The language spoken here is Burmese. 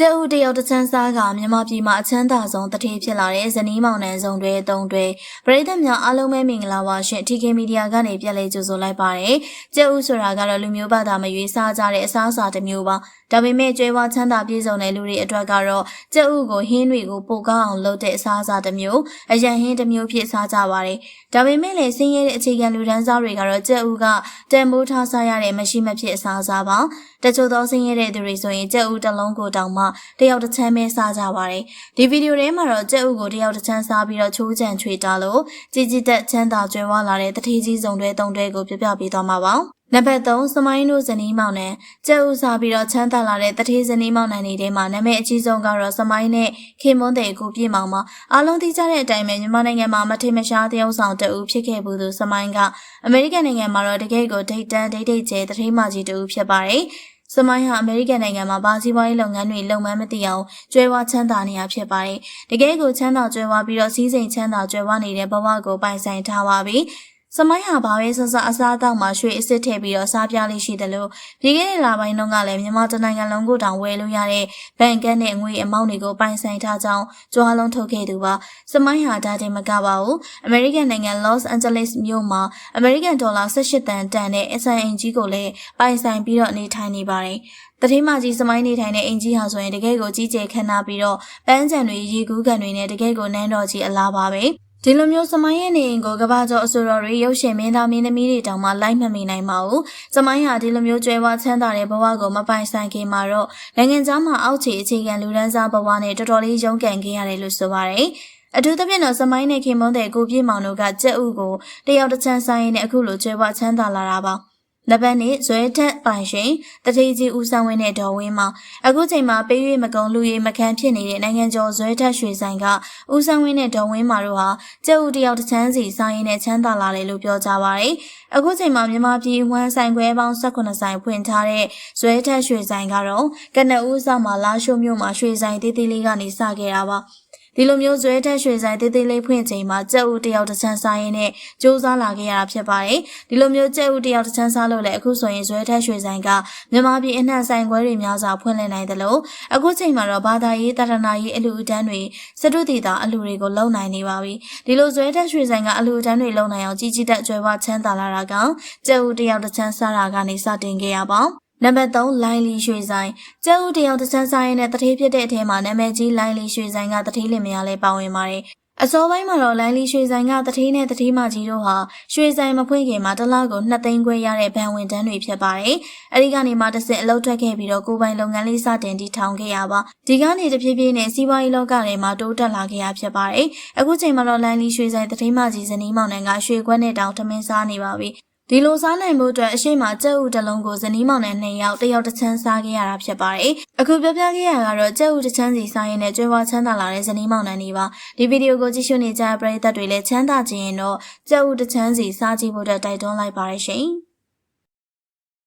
ကျဲဦးတယောက်တစ်ချမ်းစားကမြန်မာပြည်မှာအချမ်းသာဆုံးတထေးဖြစ်လာတဲ့ဇနီးမောင်နှံဆောင်တွေတုံးတွေပရိသတ်များအားလုံးပဲမင်္ဂလာပါရှင် TK Media ကနေပြန်လည်ကြိုဆိုလိုက်ပါတယ်ကျဲဦးဆိုတာကတော့လူမျိုးဘာသာမရွေးစားကြတဲ့အစားအစာတစ်မျိုးပါဒါပေမဲ့ကျွဲဝချမ်းသာပြည့်စုံတဲ့လူတွေအတွက်ကတော့ကျဲဦးကိုဟင်းတွေကိုပိုကောင်းအောင်လုပ်တဲ့အစားအစာတစ်မျိုးအရန်ဟင်းတစ်မျိုးဖြစ်စားကြပါတယ်ဒါပေမဲ့လည်းဆင်းရဲတဲ့အခြေခံလူဒန်းစားတွေကတော့ကျဲဦးကတန်မိုးထားစားရတဲ့မရှိမဖြစ်အစားအစာပါတချို့သောဆင်းရဲတဲ့သူတွေဆိုရင်ကျဲဦးတစ်လုံးကိုတောင်မှတယောက်တစ်ချမ်းပဲစားကြပါတယ်ဒီဗီဒီယိုထဲမှာတော့ကျဲဦးကိုတယောက်တစ်ချမ်းစားပြီးတော့ချိုးချံချွေတာလို့ជីជីတက်ချမ်းသာကျွဲဝလာတဲ့တထေးကြီးစုံတွေတုံတွေကိုပြပြပေးသွားမှာပါနံပါတ်3စမိုင်းတို့ဇနီးမောင်နဲ့ကျဲဥစားပြီးတော့ချမ်းသာလာတဲ့တထေးဇနီးမောင်နိုင်တွေထဲမှာနာမည်အကြီးဆုံးကတော့စမိုင်းနဲ့ခင်မွန်းတဲ့ကိုပြည့်မောင်ပါအားလုံးသိကြတဲ့အတိုင်းပဲမြန်မာနိုင်ငံမှာမထေမရှားတယောက်ဆောင်တအူဖြစ်ခဲ့ဘူးသူစမိုင်းကအမေရိကန်နိုင်ငံမှာတော့တကယ့်ကိုဒိတ်တန်ဒိတ်ဒိတ်ကျဲတထေးမကြီးတအူဖြစ်ပါတယ် စမိုင်းဟာအမေရိကန်နိုင်ငံမှာဘာစီးပွားရေးလုပ်ငန်းတွေလုပ်မှန်းမသိအောင်ကျွဲဝချမ်းသာနေရဖြစ်ပါတယ်။တကယ်ကိုချမ်းသာကျွဲဝပြီးတော့စီးစိမ်ချမ်းသာကျွဲဝနေတဲ့ဘဝကိုပိုင်ဆိုင်ထားပါပြီ။ စမိုင်းဟာဘာပဲဆဆအစားအသောက်မှာရွှေအစ်စ်ထည့်ပြီးတော့စားပြလေးရှိတယ်လို့ဒီကနေ့လာပိုင်းတုန်းကလည်းမြန်မာတနိုင်ငံလုံးကိုတောင်ဝယ်လို့ရတဲ့ဘဏ်ကန်းနဲ့ငွေအမောက်တွေကိုပိုင်ဆိုင်ထားကြောင်းကြွားလုံးထုတ်ခဲ့သူပါစမိုင်းဟာဒါတင်မကပါဘူးအမေရိကန်နိုင်ငံ Los Angeles မြို့မှာအမေရိကန်ဒေါ်လာ18တန်တန်တဲ့အဆိုင်အင်ကြီးကိုလည်းပိုင်ဆိုင်ပြီးတော့နေထိုင်နေပါတယ်တတိမကြီးစမိုင်းနေထိုင်တဲ့အင်ကြီးဟာဆိုရင်တကယ်ကိုကြီးကျယ်ခမ်းနားပြီးတော့ပန်းချံတွေရေကူးကန်တွေနဲ့တကယ်ကိုနန်းတော်ကြီးအလားပါပဲ။ ဒီလိုမျိုးစမိုင်းရဲ့နေအိမ်ကိုကဘာကျော်အစိုးရတွေရုပ်ရှင်မင်းသားမင်းသမီးတွေတောင်မှလိုက်မမီနိုင်ပါဘူး။စမိုင်းဟာဒီလိုမျိုးကျွဲဝါချမ်းသာတဲ့ဘဝကိုမပိုင်ဆိုင်ခင်မှာတော့နိုင်ငံသားမှာအောက်ခြေအခြေခံလူဒန်းစားဘဝနဲ့တော်တော်လေးရုန်းကန်ခဲ့ရတယ်လို့ဆိုပါတယ်။အထူးသဖြင့်တော့စမိုင်းနဲ့ခင်မုန်းတဲ့ကိုပြည့်မောင်တို့ကကြက်ဥကိုတယောက်တစ်ချမ်းဆိုင်ရင်းနဲ့အခုလိုကျွဲဝါချမ်းသာလာတာပါ။ နဘတ်နဲ့ဇွဲထက်ပိုင်ရှင်တတိကြီးဦးဆောင်ဝင်းနဲ့ဒေါ်ဝင်းမှာအခုချိန်မှာပေး၍မကုံလူရည်မခန်းဖြစ်နေတဲ့နိုင်ငံကျော်ဇွဲထက်ရွှေဆိုင်ကဦးဆောင်ဝင်းနဲ့ဒေါ်ဝင်းမှာတို့ဟာကျဲဦးတယောက်တစ်ချမ်းစီဆိုင်ရင်နဲ့ချမ်းသာလာတယ်လို့ပြောကြပါရယ်အခုချိန်မှာမြန်မာပြည်ဝမ်းဆိုင်ခွဲပေါင်း18ဆိုင်ဖွင့်ထားတဲ့ဇွဲထက်ရွှေဆိုင်ကတော့ကနဦးဆောင်မှာလာရှိုးမြို့မှာရွှေဆိုင်တေးသေးလေးကနေစခဲ့တာပါ ဒီလိုမျိုးဇွဲတက်ရွှေဆိုင်တေးသေးလေးဖွင့်ချိန်မှာကြက်ဥတယောက်တစ်ချမ်းစားရင်းနဲ့စူးစမ်းလာခဲ့ရတာဖြစ်ပါတယ်။ဒီလိုမျိုးကြက်ဥတယောက်တစ်ချမ်းစားလို့လည်းအခုဆိုရင်ဇွဲတက်ရွှေဆိုင်ကမြန်မာပြည်အနှံ့ဆိုင်ခွဲတွေများစွာဖွင့်လှစ်နိုင်တယ်လို့အခုချိန်မှာတော့ဘာသာရေးတာရဏရေးအလူအတန်းတွေစတုတီတာအလူတွေကိုလုံနိုင်နေပါပြီ။ဒီလိုဇွဲတက်ရွှေဆိုင်ကအလူအတန်းတွေလုံနိုင်အောင်ကြီးကြီးတက်ကြွယ်ဝချမ်းသာလာတာကကြက်ဥတယောက်တစ်ချမ်းစားတာကနေစတင်ခဲ့ရပါ နံပါတ်3လိုင်းလီရွှေဆိုင်ကျဲဦးတယောက်တစ်ဆန်းဆိုင်နဲ့တထေးဖြစ်တဲ့အထက်မှာနာမည်ကြီးလိုင်းလီရွှေဆိုင်ကတထေးလင်မယားလည်းပါဝင်ပါတယ်အစောပိုင်းမှာတော့လိုင်းလီရွှေဆိုင်ကတထေးနဲ့တထေးမကြီးတို့ဟာရွှေဆိုင်မဖွင့်ခင်မှာတစ်လကို2သိန်းခွဲရတဲ့ဘဏ်ဝင်တန်းတွေဖြစ်ပါတယ်။အဲဒီကနေမှတစ်ဆင့်အလုပ်ထွက်ခဲ့ပြီးတော့ကိုယ်ပိုင်လုပ်ငန်းလေးစတင်တည်ထောင်ခဲ့ရပါ။ဒီကနေတဖြည်းဖြည်းနဲ့စီးပွားရေးလောကထဲမှာတိုးတက်လာခဲ့ရဖြစ်ပါတယ်။အခုချိန်မှာတော့လိုင်းလီရွှေဆိုင်တထေးမကြီးဇနီးမောင်နှံကရွှေခွက်နဲ့တောင်ထမင်းစားနေပါပြီ ဒီလိုစားနိုင်မှုအတွက်အရှိမကြက်ဥတစ်လုံးကိုဇနီးမောင်နဲ့နှစ်ယောက်တယောက်တစ်ချမ်းစားခဲ့ရတာဖြစ်ပါတယ်။အခုပြောပြခဲ့ရတာကတော့ကြက်ဥတစ်ချမ်းစီစားရင်းနဲ့ကျွဲဝါချမ်းသာလာတဲ့ဇနီးမောင်နှံတွေပါ။ဒီဗီဒီယိုကိုကြည့်ရှုနေကြတဲ့ပရိသတ်တွေလည်းချမ်းသာခြင်းရင်တော့ကြက်ဥတစ်ချမ်းစီစားကြည့်ဖို့အတွက်တိုက်တွန်းလိုက်ပါရရှင်။